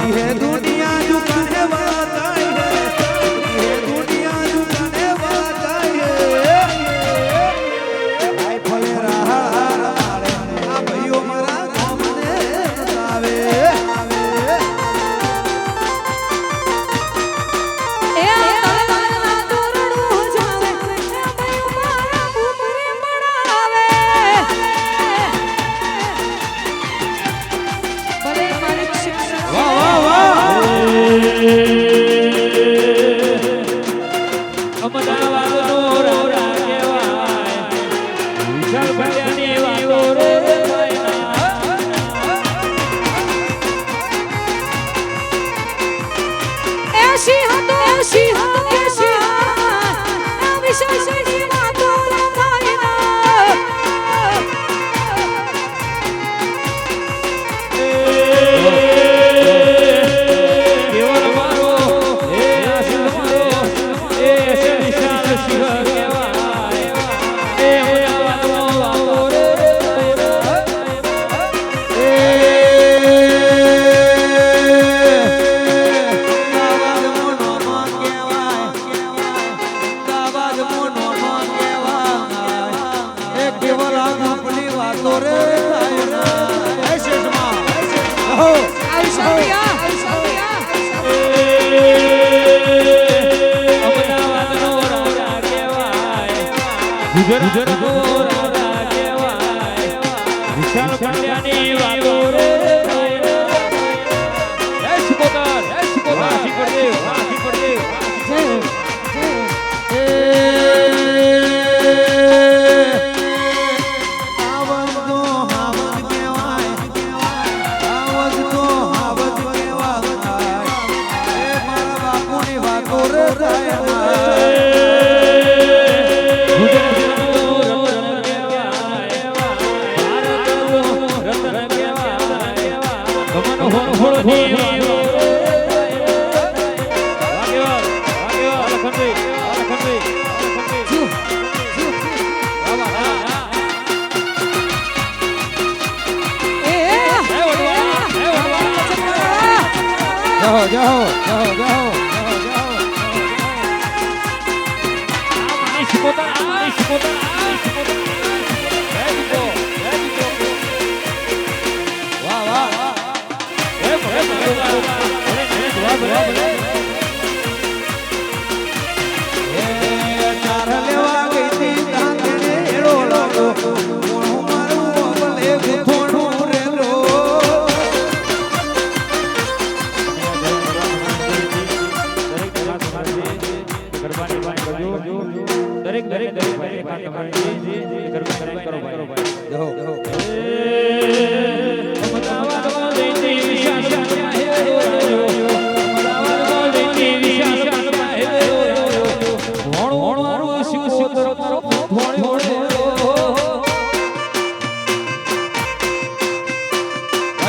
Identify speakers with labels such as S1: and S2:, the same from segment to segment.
S1: है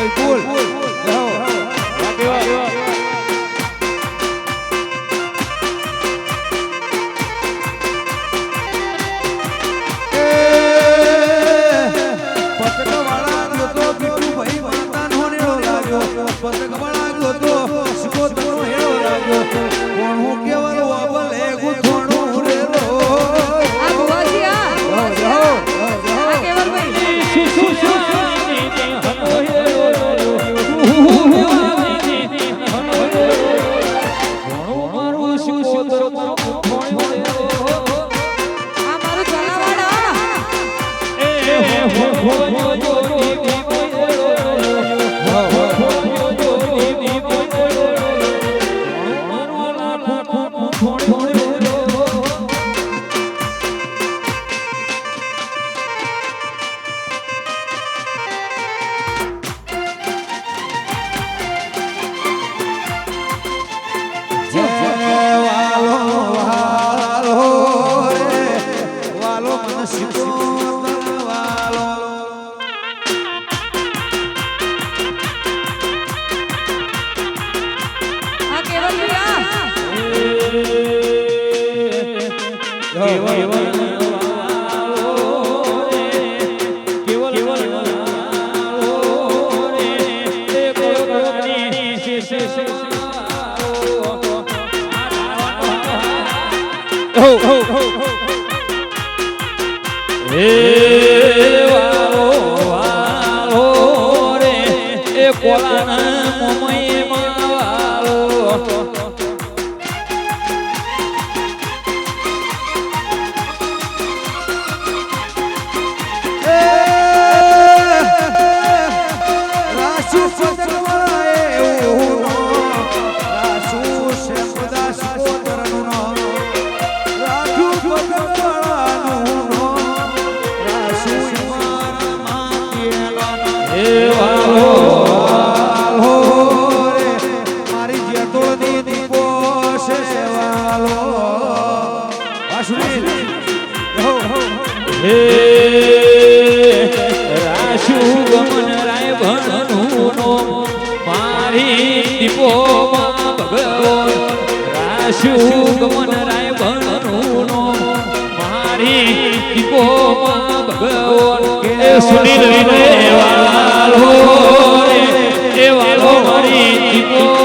S1: ભાઈ
S2: કોલાના
S1: શુભ મન રાય ભણનો મારી દીપો માં ભગવાન કે સુનિલ રે વાલો રે વાલો મારી દીપો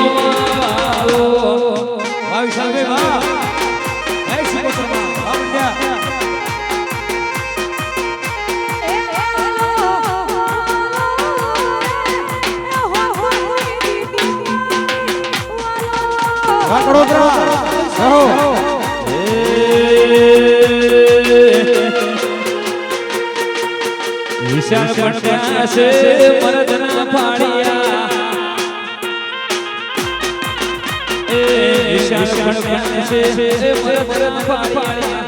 S1: ભરત ફાળ્યા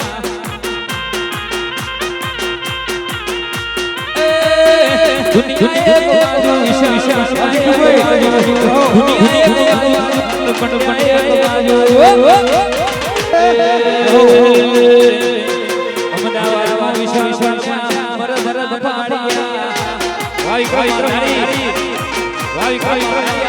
S1: દુનિયાએ મારું વિશાલ દુનિયાએ
S2: મારું પણ મારું અમદાવાદમાં વિશાલ ભરત ભરત ફાળ્યા ભાઈ ભાઈ ભાઈ
S1: ભાઈ ભાઈ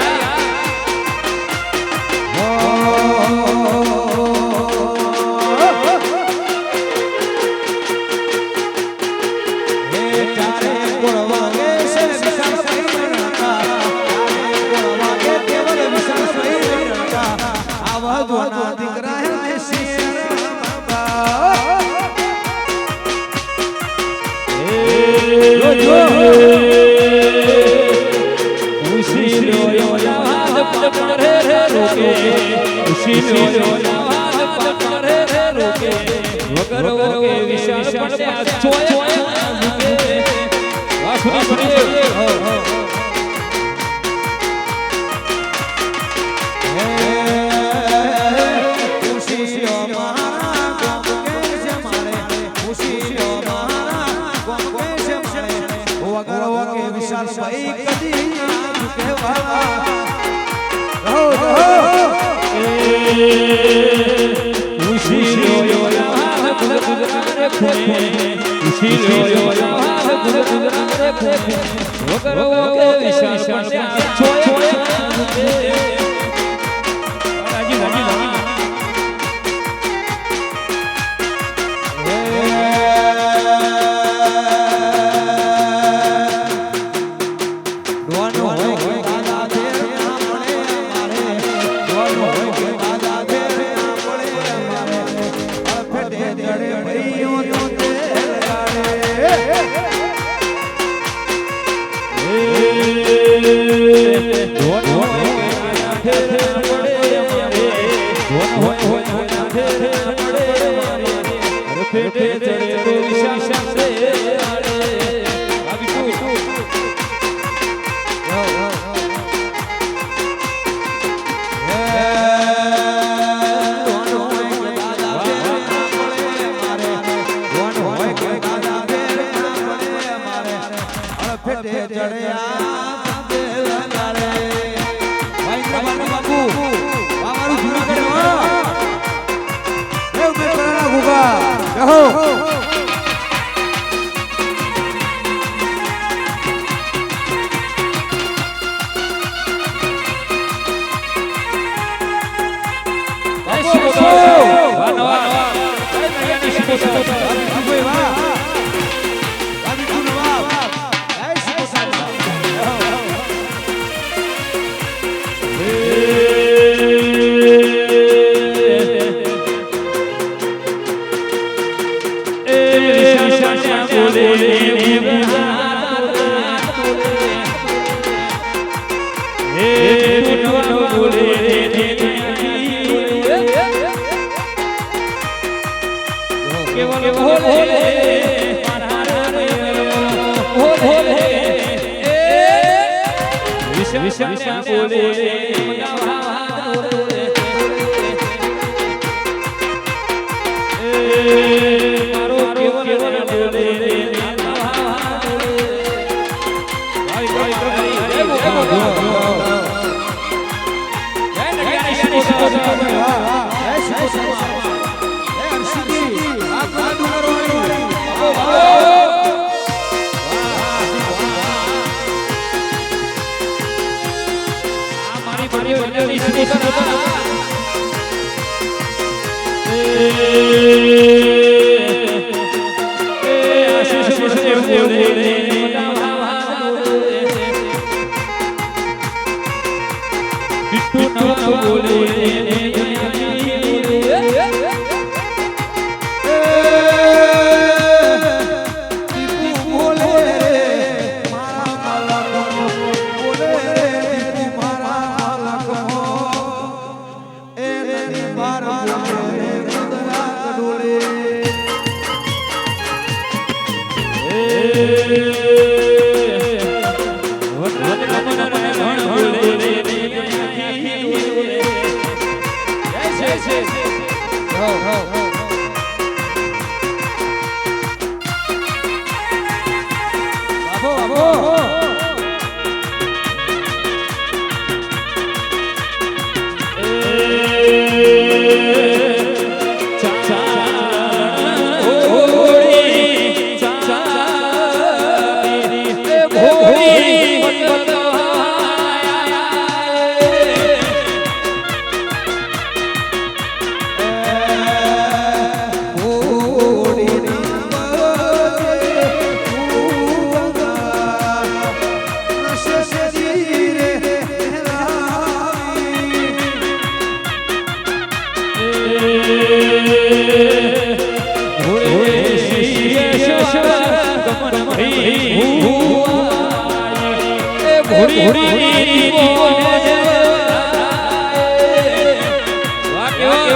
S1: પેઠે ચડ્યા. બાબુ જુનાગઢ ભોલે વિષમ બોલે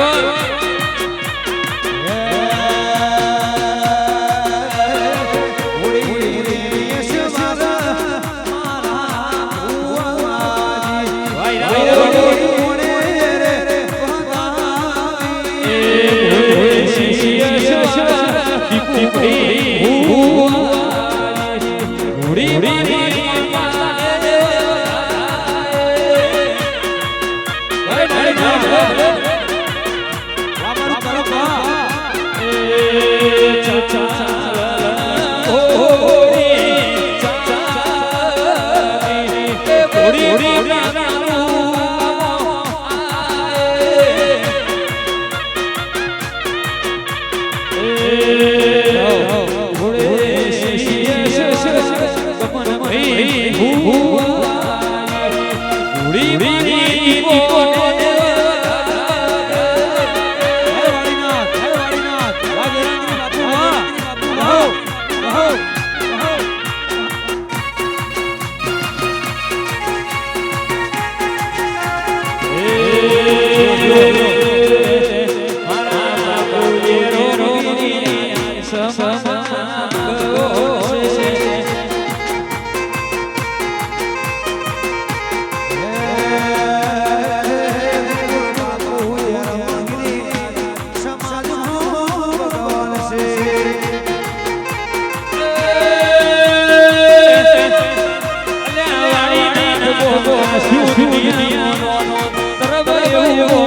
S1: oh ভূ 아유.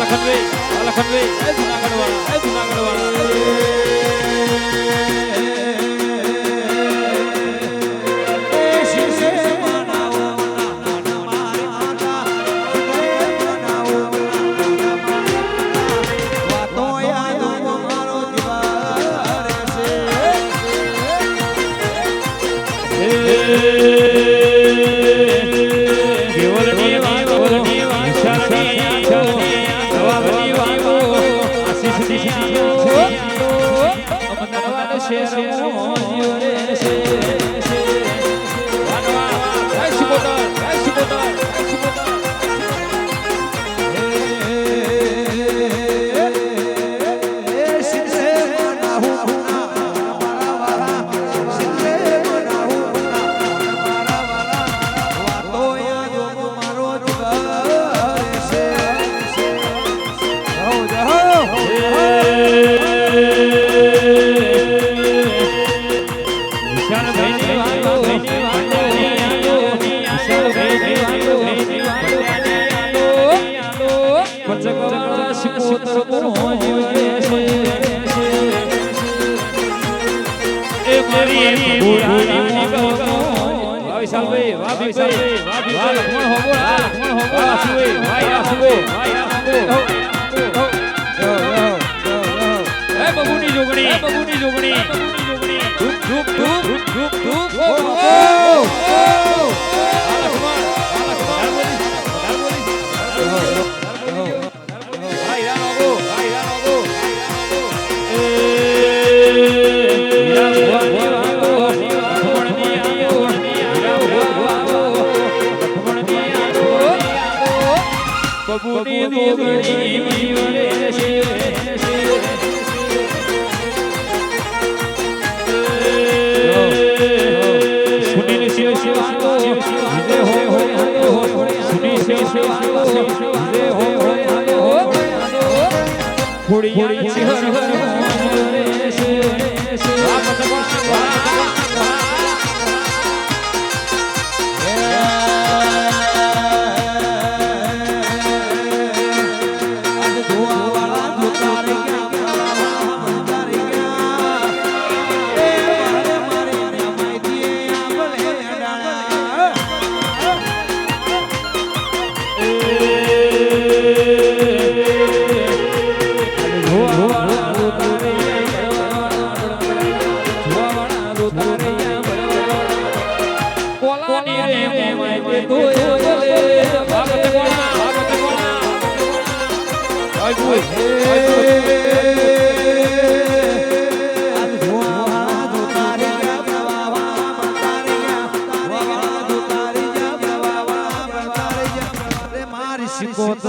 S1: લખનવી લખનવી જુનાગઢ વાળા જુનાગઢ વાળા
S2: ની જોગણી ધૂપ ધૂપ ધૂપ ધૂપ ધૂપ
S1: ઓ ઓ
S2: બબુની દોગણી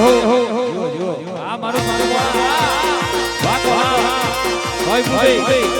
S2: હો આ મારું મારું
S1: વાહ વાહ વાહ
S2: ભાઈ ભાઈ.